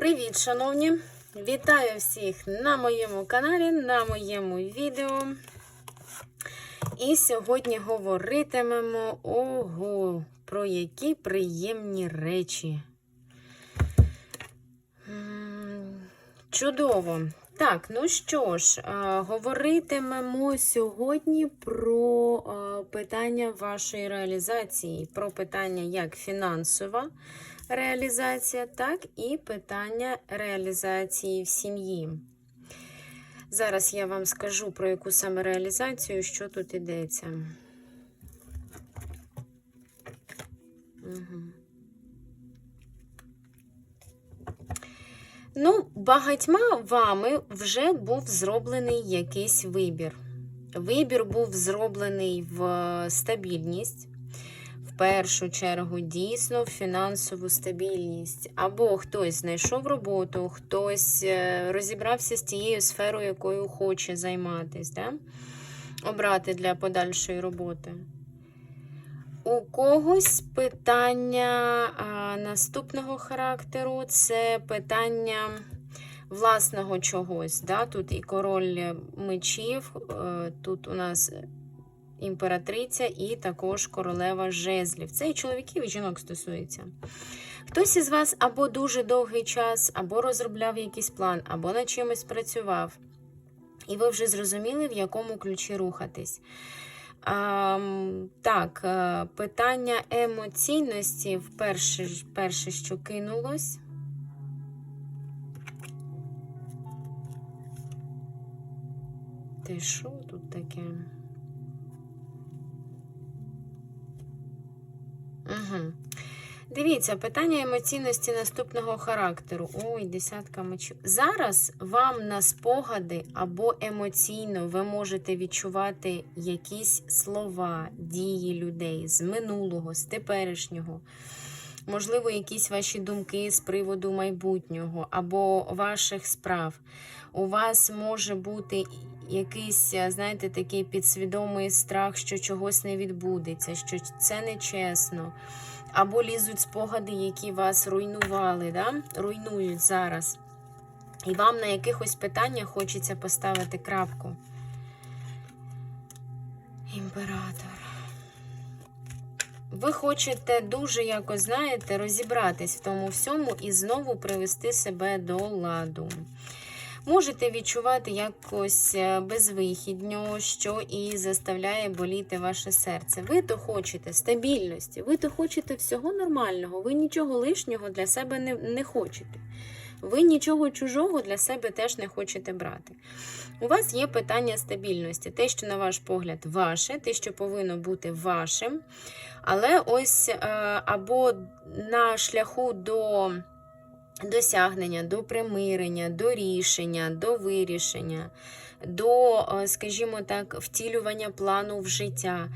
Привіт, шановні! Вітаю всіх на моєму каналі, на моєму відео. І сьогодні говоритимемо ого, про які приємні речі. Чудово! Так, ну що ж, говоритимемо сьогодні про питання вашої реалізації, про питання як фінансова реалізація, так і питання реалізації в сім'ї. Зараз я вам скажу про яку саме реалізацію, що тут йдеться. Угу. Ну, багатьма вами вже був зроблений якийсь вибір. Вибір був зроблений в стабільність, першу чергу, дійсно, фінансову стабільність. Або хтось знайшов роботу, хтось е, розібрався з тією сферою, якою хоче займатися, да? обрати для подальшої роботи. У когось питання а, наступного характеру це питання власного чогось. Да? Тут і король мечів, е, тут у нас імператриця і також королева жезлів. Це і чоловіків, і жінок стосується. Хтось із вас або дуже довгий час, або розробляв якийсь план, або над чимось працював. І ви вже зрозуміли, в якому ключі рухатись. А, так, е, питання емоційності вперше, перше, що кинулось. Ти що тут таке? Угу. Дивіться, питання емоційності наступного характеру. Ой, десятка мечів. Зараз вам на спогади або емоційно ви можете відчувати якісь слова, дії людей з минулого, з теперішнього. Можливо, якісь ваші думки з приводу майбутнього або ваших справ. У вас може бути якийсь, знаєте, такий підсвідомий страх, що чогось не відбудеться, що це нечесно. Або лізуть спогади, які вас руйнували, да? руйнують зараз. І вам на якихось питаннях хочеться поставити крапку. Імператор. Ви хочете дуже якось, знаєте, розібратись в тому всьому і знову привести себе до ладу. Можете відчувати якось безвихідньо, що і заставляє боліти ваше серце. Ви то хочете стабільності, ви то хочете всього нормального, ви нічого лишнього для себе не, не хочете. Ви нічого чужого для себе теж не хочете брати. У вас є питання стабільності, те, що, на ваш погляд, ваше, те, що повинно бути вашим. Але ось або на шляху до досягнення, до примирення, до рішення, до вирішення, до, скажімо так, втілювання плану в життя.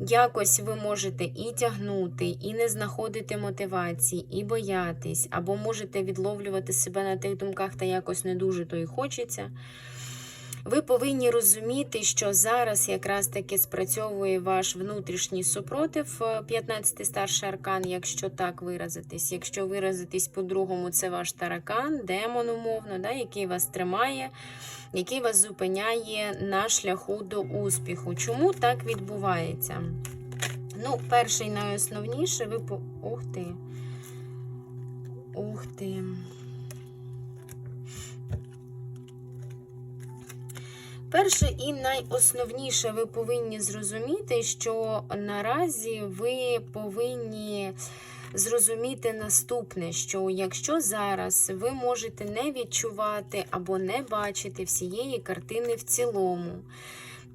Якось ви можете і тягнути, і не знаходити мотивації, і боятись, або можете відловлювати себе на тих думках, та якось не дуже то і хочеться. Ви повинні розуміти, що зараз якраз таки спрацьовує ваш внутрішній супротив, 15 старший аркан, якщо так виразитись. Якщо виразитись по-другому, це ваш таракан, демон, умовно, да, який вас тримає, який вас зупиняє на шляху до успіху. Чому так відбувається? Ну, перший найосновніше, ви по. Ух ти. Ух ти. Перше і найосновніше ви повинні зрозуміти, що наразі ви повинні зрозуміти наступне: що якщо зараз ви можете не відчувати або не бачити всієї картини в цілому,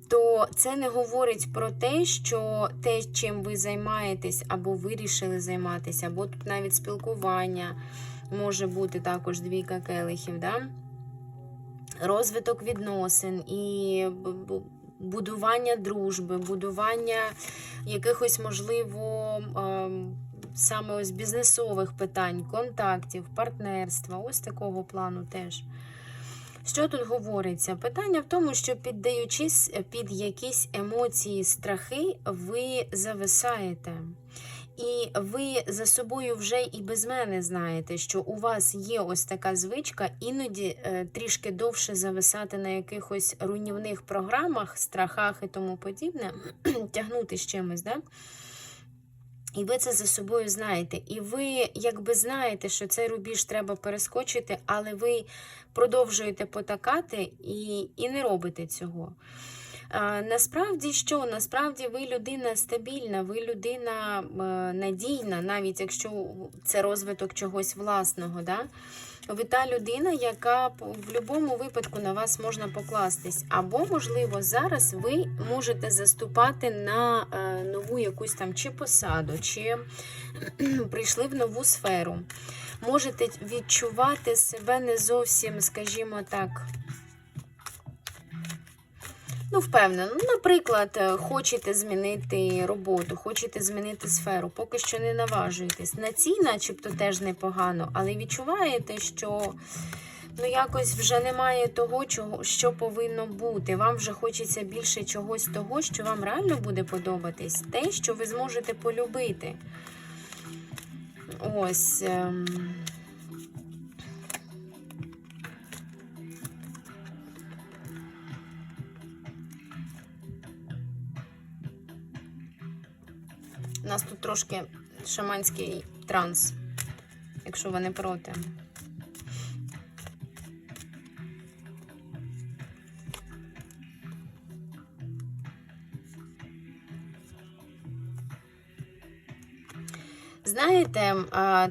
то це не говорить про те, що те, чим ви займаєтесь, або вирішили займатися, або тут навіть спілкування може бути також двійка келихів. да? Розвиток відносин і будування дружби, будування якихось, можливо, саме ось бізнесових питань, контактів, партнерства, ось такого плану теж. Що тут говориться? Питання в тому, що піддаючись під якісь емоції, страхи, ви зависаєте. І ви за собою вже і без мене знаєте, що у вас є ось така звичка іноді е, трішки довше зависати на якихось руйнівних програмах, страхах і тому подібне, тягнути з чимось, да? І ви це за собою знаєте. І ви якби знаєте, що цей рубіж треба перескочити, але ви продовжуєте потакати і, і не робите цього. Насправді що? Насправді ви людина стабільна, ви людина надійна, навіть якщо це розвиток чогось власного. Да? Ви та людина, яка в будь-якому випадку на вас можна покластись. Або, можливо, зараз ви можете заступати на е, нову якусь там чи посаду, чи прийшли в нову сферу. Можете відчувати себе не зовсім, скажімо так. Ну, впевнено. Ну, наприклад, е, хочете змінити роботу, хочете змінити сферу, поки що не наважуєтесь. На цій, начебто, теж непогано, але відчуваєте, що ну, якось вже немає того, чого, що повинно бути. Вам вже хочеться більше чогось того, що вам реально буде подобатись, те, що ви зможете полюбити. Ось. У нас тут трошки шаманський транс, якщо ви не проти. Знаєте,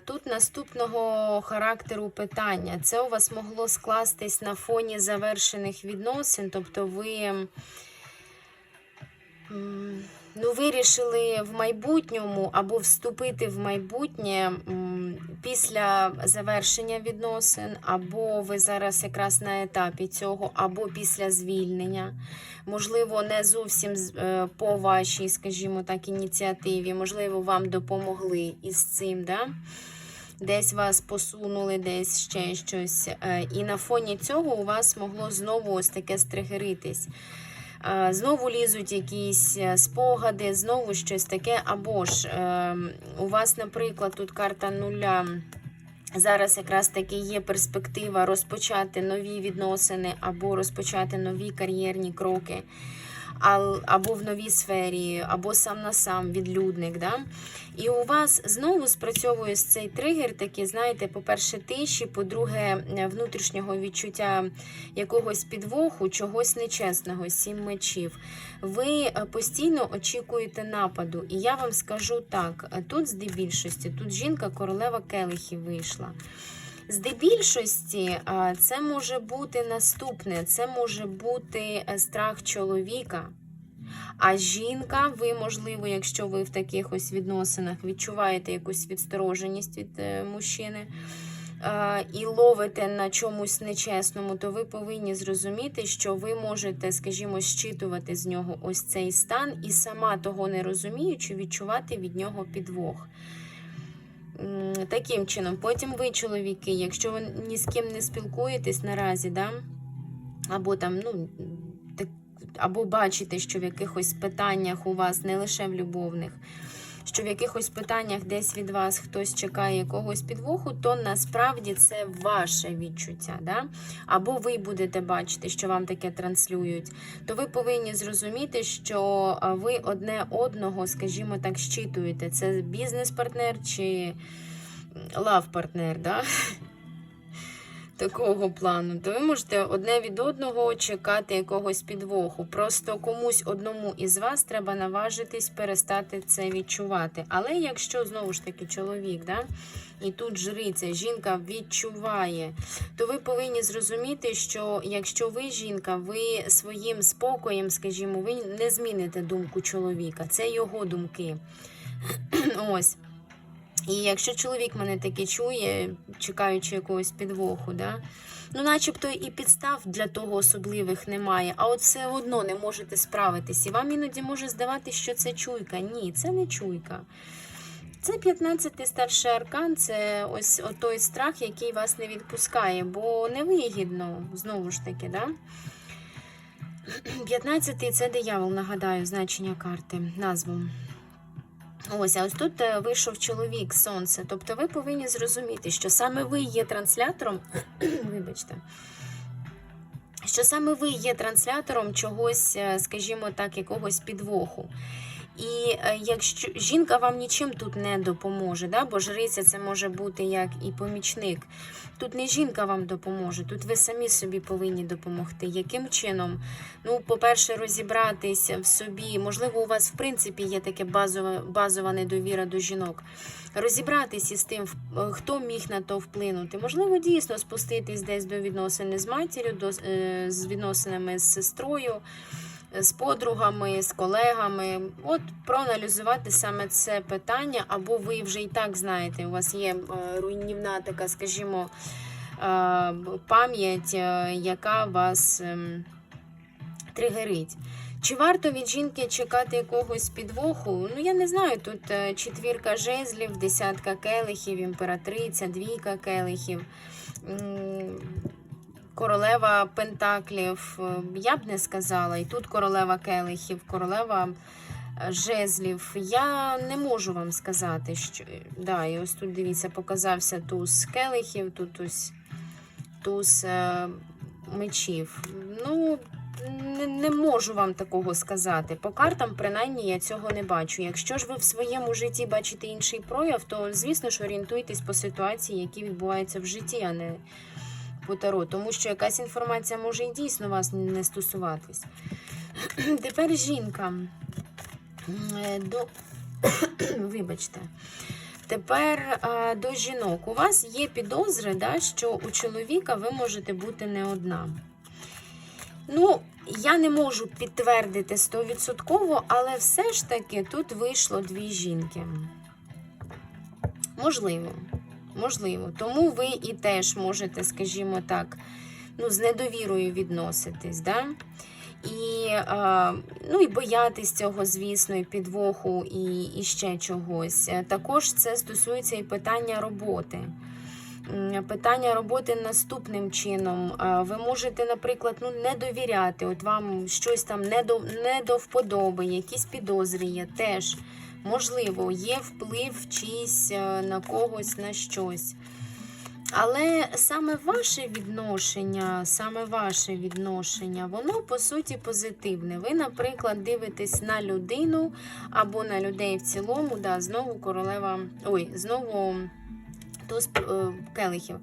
тут наступного характеру питання. Це у вас могло скластись на фоні завершених відносин, тобто ви. Ну, вирішили в майбутньому або вступити в майбутнє після завершення відносин, або ви зараз якраз на етапі цього, або після звільнення. Можливо, не зовсім е, по вашій, скажімо так, ініціативі. Можливо, вам допомогли із цим. Да? Десь вас посунули, десь ще щось. Е, І на фоні цього у вас могло знову ось таке стригеритись. Знову лізуть якісь е, спогади, знову щось таке. Або ж е, у вас, наприклад, тут карта нуля. Зараз якраз таки є перспектива розпочати нові відносини або розпочати нові кар'єрні кроки, або в новій сфері, або сам на сам відлюдник. Да? І у вас знову спрацьовує цей тригер, такий, знаєте, по-перше, тиші, по-друге, е, внутрішнього відчуття якогось підвоху, чогось нечесного, сім мечів. Ви е, постійно очікуєте нападу. І я вам скажу так: е, тут здебільшості, тут жінка королева келихів вийшла. Здебільшості це може бути наступне: це може бути е, страх чоловіка. А жінка, ви, можливо, якщо ви в таких ось відносинах відчуваєте якусь відстороженість від е, мужчини і ловите на чомусь нечесному, то ви повинні зрозуміти, що ви можете, скажімо, щитувати з нього ось цей стан, і сама того не розуміючи, відчувати від нього підвох. Таким чином, потім ви, чоловіки, якщо ви ні з ким не спілкуєтесь наразі, да? або там, ну, так, або бачите, що в якихось питаннях у вас, не лише в любовних, що в якихось питаннях десь від вас хтось чекає якогось підвоху, то насправді це ваше відчуття. Да? Або ви будете бачити, що вам таке транслюють, то ви повинні зрозуміти, що ви одне одного, скажімо так, щитуєте. Це бізнес-партнер чи лав-партнер. Да? Такого плану, то ви можете одне від одного чекати якогось підвоху. Просто комусь одному із вас треба наважитись перестати це відчувати. Але якщо знову ж таки чоловік, да, і тут жриця, жінка відчуває, то ви повинні зрозуміти, що якщо ви жінка, ви своїм спокоєм, скажімо, ви не зміните думку чоловіка, це його думки. Ось. І якщо чоловік мене таки чує, чекаючи якогось підвоху, да? ну начебто і підстав для того особливих немає, а от все одно не можете справитись. І вам іноді може здавати, що це чуйка. Ні, це не чуйка. Це 15-й старший аркан, це ось той страх, який вас не відпускає, бо невигідно, знову ж таки, да? 15-й це диявол, нагадаю, значення карти, назву. Ось, а ось тут е, вийшов чоловік сонце. Тобто ви повинні зрозуміти, що саме ви є транслятором. Вибачте. Що саме ви є транслятором чогось, е, скажімо так, якогось підвоху. І е, якщо жінка вам нічим тут не допоможе, да? бо жриця це може бути як і помічник. Тут не жінка вам допоможе, тут ви самі собі повинні допомогти. Яким чином? Ну, по-перше, розібратися в собі. Можливо, у вас в принципі є таке базова, базова недовіра до жінок. Розібратися із тим, в- хто міг на то вплинути. Можливо, дійсно спуститись десь до відносини з матір'ю, е, з відносинами з сестрою з подругами, з колегами. От проаналізувати саме це питання, або ви вже і так знаєте, у вас є е, руйнівна така, скажімо, е, пам'ять, е, яка вас ем, тригерить. Чи варто від жінки чекати якогось підвоху? Ну, я не знаю. Тут четвірка жезлів, десятка келихів, імператриця, двійка келихів. Королева Пентаклів, е, я б не сказала. І тут королева келихів, королева е, жезлів. Я не можу вам сказати, що. Да, і ось тут дивіться, показався туз келихів, тут ось туз е, мечів. Ну, не, не можу вам такого сказати. По картам, принаймні, я цього не бачу. Якщо ж ви в своєму житті бачите інший прояв, то звісно ж орієнтуйтесь по ситуації, які відбуваються в житті, а не по таро, тому що якась інформація може і дійсно вас не стосуватись. Тепер жінка. Е, До... Вибачте. Тепер а, до жінок. У вас є підозри, да, що у чоловіка ви можете бути не одна. Ну, я не можу підтвердити 100%, але все ж таки тут вийшло дві жінки. Можливо. Можливо. Тому ви і теж можете, скажімо так, ну, з недовірою відноситись. Да? І, ну, і боятись цього, звісно, і підвоху, і, і ще чогось. Е, Також це стосується і питання роботи. Питання роботи наступним чином. Ви можете, наприклад, ну, не довіряти, от вам щось там не до, не до вподоби, якісь підозри є теж. Можливо, є вплив чийсь е, на когось, на щось. Але саме ваше відношення, саме ваше відношення, воно по суті позитивне. Ви, наприклад, дивитесь на людину або на людей в цілому, да, знову королева, ой, знову туз е, келихів.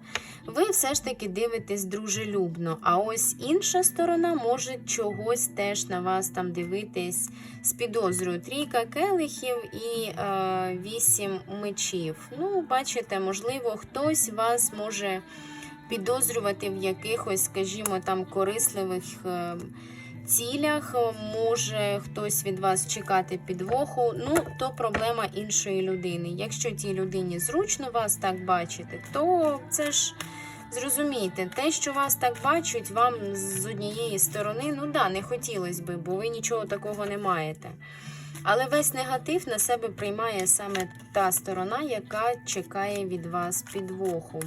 Ви все ж таки дивитесь дружелюбно. А ось інша сторона може чогось теж на вас там дивитись з підозрою. Трійка келихів і е, вісім мечів. Ну, бачите, можливо, хтось вас може підозрювати в якихось, скажімо, там корисливих. Е, Цілях може хтось від вас чекати підвоху, ну то проблема іншої людини. Якщо тій людині зручно вас так бачити, то це ж зрозумійте, те, що вас так бачать, вам з однієї сторони, ну да, не хотілося би, бо ви нічого такого не маєте. Але весь негатив на себе приймає саме та сторона, яка чекає від вас підвоху.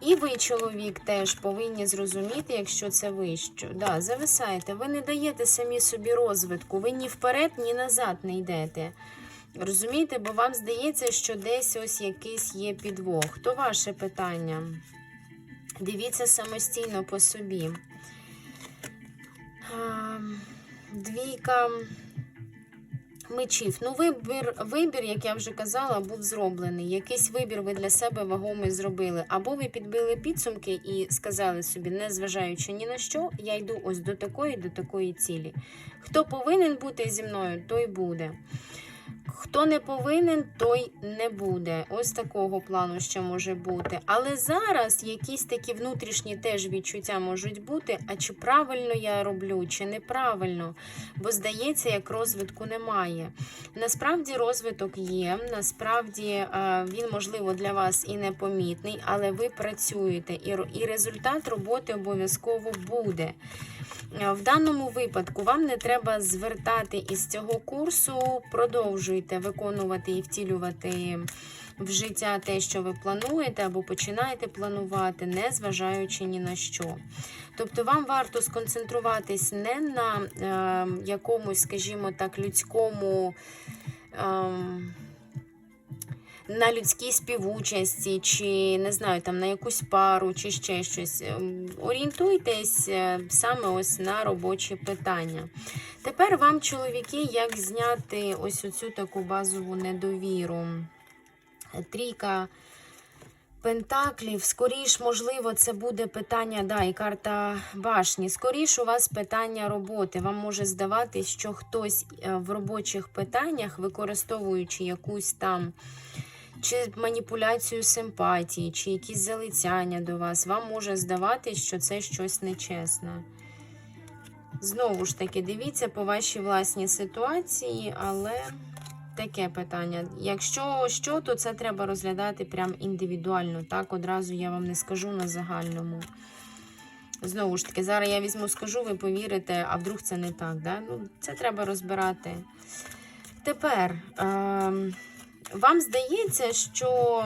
І ви, чоловік, теж повинні зрозуміти, якщо це ви, що да, зависаєте, ви не даєте самі собі розвитку, ви ні вперед, ні назад не йдете. Розумієте, бо вам здається, що десь ось якийсь є підвох. То ваше питання. Дивіться самостійно по собі. Двійка мечів. Ну, вибір, вибір, як я вже казала, був зроблений. Якийсь вибір ви для себе вагомий зробили. Або ви підбили підсумки і сказали собі, не зважаючи ні на що, я йду ось до такої, до такої цілі. Хто повинен бути зі мною, той буде. Хто не повинен, той не буде. Ось такого плану ще може бути. Але зараз якісь такі внутрішні теж відчуття можуть бути. А чи правильно я роблю, чи неправильно? Бо здається, як розвитку немає. Насправді розвиток є, насправді е, він, можливо, для вас і непомітний, але ви працюєте, і результат роботи обов'язково буде. Е, В даному випадку вам не треба звертати із цього курсу, продовжуйте виконувати і втілювати в життя те, що ви плануєте, або починаєте планувати, не зважаючи ні на що. Тобто вам варто сконцентруватись не на е, якомусь, скажімо так, людському. Е, на людській співучасті, чи не знаю, там на якусь пару, чи ще щось. Ем, Орієнтуйтесь е, саме ось на робочі питання. Тепер вам, чоловіки, як зняти ось оцю таку базову недовіру. Трійка Пентаклів, скоріш, можливо, це буде питання, да, і карта башні. Скоріш у вас питання роботи. Вам може здаватись, що хтось е, в робочих питаннях, використовуючи якусь там чи маніпуляцію симпатії, чи якісь залицяння до вас, вам може здаватись, що це щось нечесне. Знову ж таки, дивіться по вашій власній ситуації, але таке питання. Якщо що, то це треба розглядати прям індивідуально. Так, одразу я вам не скажу на загальному. Знову ж таки, зараз я візьму, скажу, ви повірите, а вдруг це не так. Да? Ну, Це треба розбирати. Тепер е- вам здається, що.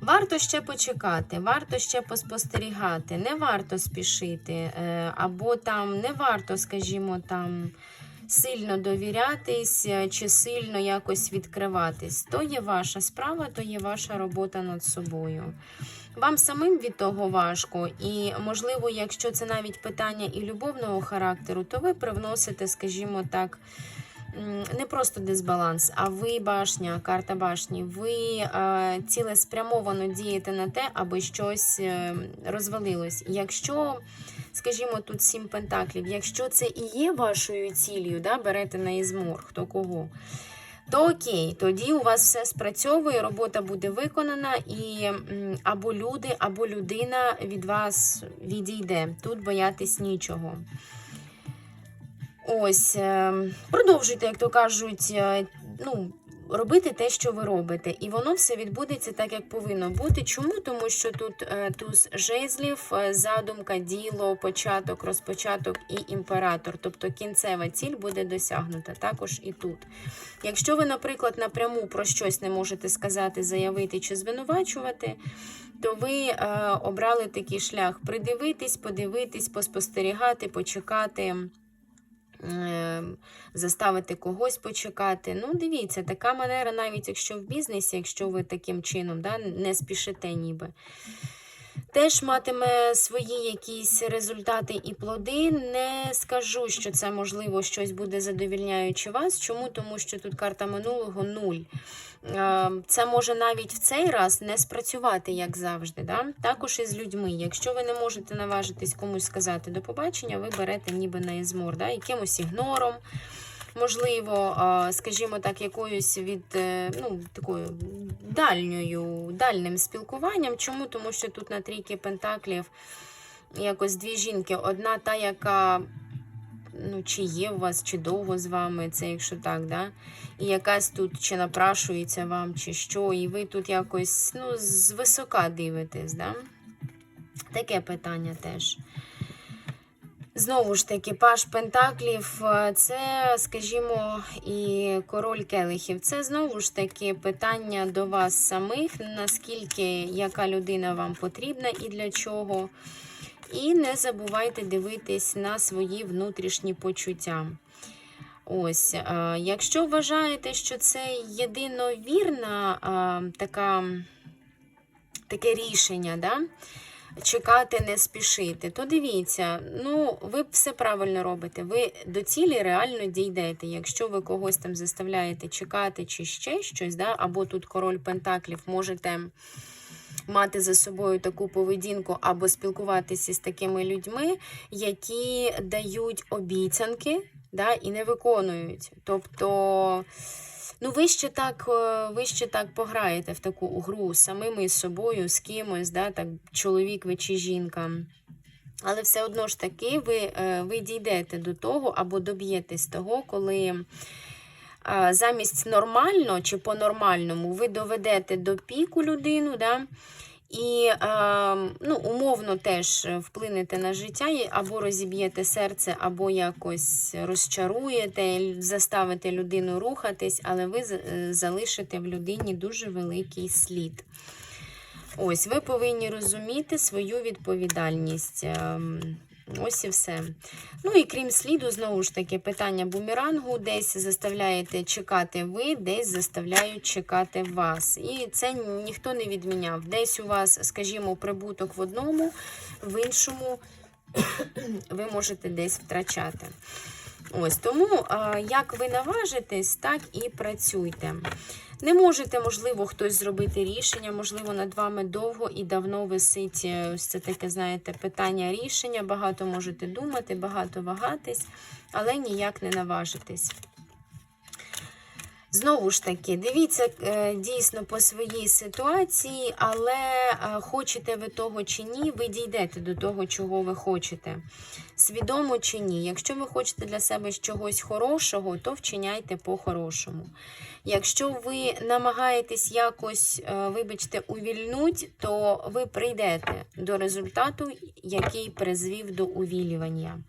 Варто ще почекати, варто ще поспостерігати, не варто спішити, е, або там не варто, скажімо, там сильно довірятись е, чи сильно якось відкриватись. То є ваша справа, то є ваша робота над собою. Вам самим від того важко, і, можливо, якщо це навіть питання і любовного характеру, то ви привносите, скажімо так, не просто дисбаланс, а ви башня, карта башні, ви е, цілеспрямовано дієте на те, аби щось е, розвалилось. Якщо, скажімо, тут сім пентаклів, якщо це і є вашою цілею, да, берете на ізмор, хто кого. То окей, тоді у вас все спрацьовує, робота буде виконана, і або люди, або людина від вас відійде. Тут боятись нічого. Ось, е, продовжуйте, як то кажуть, е, ну, робити те, що ви робите. І воно все відбудеться так, як повинно бути. Чому? Тому що тут е, туз жезлів, задумка, діло, початок, розпочаток і імператор. Тобто кінцева ціль буде досягнута також і тут. Якщо ви, наприклад, напряму про щось не можете сказати, заявити чи звинувачувати, то ви е, обрали такий шлях: придивитись, подивитись, поспостерігати, почекати. Е, Заставити когось почекати. Ну, дивіться, така манера, навіть якщо в бізнесі, якщо ви таким чином да, не спішите ніби. Теж матиме свої якісь результати і плоди. Не скажу, що це можливо щось буде задовільняючи вас. Чому? Тому що тут карта минулого нуль. Це може навіть в цей раз не спрацювати, як завжди. Да? Також і з людьми. Якщо ви не можете наважитись комусь сказати до побачення, ви берете ніби на ізмор, да? якимось ігнором. Можливо, скажімо так, якоюсь від е, ну, такою дальньою, дальним спілкуванням. Чому? Тому що тут на трійки пентаклів якось дві жінки. Одна та, яка ну, чи є у вас, чи довго з вами, це якщо так, да? і якась тут чи напрашується вам, чи що, і ви тут якось ну, звисока дивитесь. Да? Таке питання теж. Знову ж таки, паш Пентаклів, е, це, скажімо, і король келихів. Це знову ж таки питання до вас самих, наскільки яка людина вам потрібна і для чого. І не забувайте дивитись на свої внутрішні почуття. Ось, е, якщо вважаєте, що це єдиновірна е, така, таке рішення, да? Чекати, не спішити, то дивіться, ну, ви все правильно робите. Ви до цілі реально дійдете. Якщо ви когось там заставляєте чекати чи ще щось, да? або тут король Пентаклів можете мати за собою таку поведінку або спілкуватися з такими людьми, які дають обіцянки да, і не виконують. Тобто. Ну, ви ще так е, ви ще так пограєте в таку гру самими з собою, з кимось, да, так, чоловік ви чи жінка. Але все одно ж таки ви, е, ви дійдете до того або доб'єтесь того, коли замість нормально чи по-нормальному ви доведете до піку людину, да, і е, ну, умовно теж вплинете на життя, або розіб'єте серце, або якось розчаруєте, заставите людину рухатись, але ви е, залишите в людині дуже великий слід. Ось, ви повинні розуміти свою відповідальність. Ось і все. Ну і крім сліду, знову ж таки, питання бумерангу. Десь заставляєте чекати ви, десь заставляють чекати вас. І це ніхто не відміняв. Десь у вас, скажімо, прибуток в одному, в іншому ви можете десь втрачати. Ось тому, як ви наважитесь, так і працюйте. Не можете, можливо, хтось зробити рішення, можливо, над вами довго і давно висить е, ось це таке, знаєте, питання рішення. Багато можете думати, багато вагатись, але ніяк не наважитесь. Знову ж таки, дивіться е, дійсно по своїй ситуації, але е, хочете ви того чи ні, ви дійдете до того, чого ви хочете. Свідомо чи ні. Якщо ви хочете для себе чогось хорошого, то вчиняйте по-хорошому. Якщо ви намагаєтесь якось, е, вибачте, увільнуть, то ви прийдете до результату, який призвів до увілювання.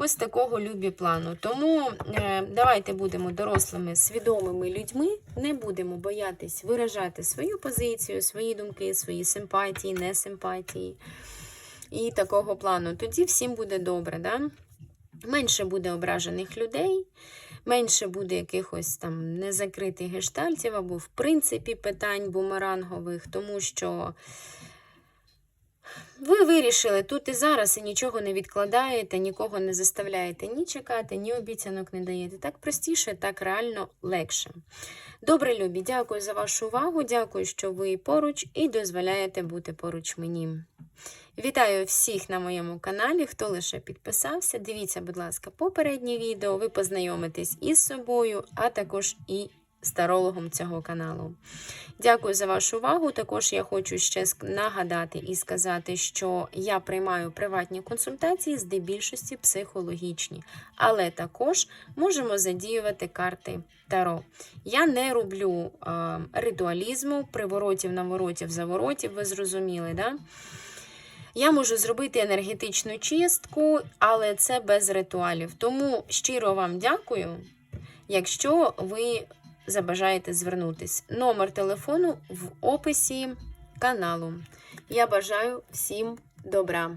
Ось такого любі плану. Тому е, давайте будемо дорослими, свідомими людьми, не будемо боятись виражати свою позицію, свої думки, свої симпатії, несимпатії. І такого плану. Тоді всім буде добре. Да? Менше буде ображених людей, менше буде якихось там незакритих гештальтів або, в принципі, питань бумерангових, тому що. Ви вирішили тут і зараз і нічого не відкладаєте, нікого не заставляєте ні чекати, ні обіцянок не даєте. Так простіше, так реально легше. Добре, любі, дякую за вашу увагу. Дякую, що ви поруч і дозволяєте бути поруч мені. Вітаю всіх на моєму каналі. Хто лише підписався, дивіться, будь ласка, попереднє відео. Ви познайомитесь із собою, а також і з тарологом цього каналу. Дякую за вашу увагу. Також я хочу ще нагадати і сказати, що я приймаю приватні консультації, здебільшості психологічні, але також можемо задіювати карти Таро. Я не роблю е, ритуалізму, приворотів, наворотів, заворотів, ви зрозуміли, да? Я можу зробити енергетичну чистку, але це без ритуалів. Тому щиро вам дякую, якщо ви забажаєте звернутись. Номер телефону в описі каналу. Я бажаю всім добра.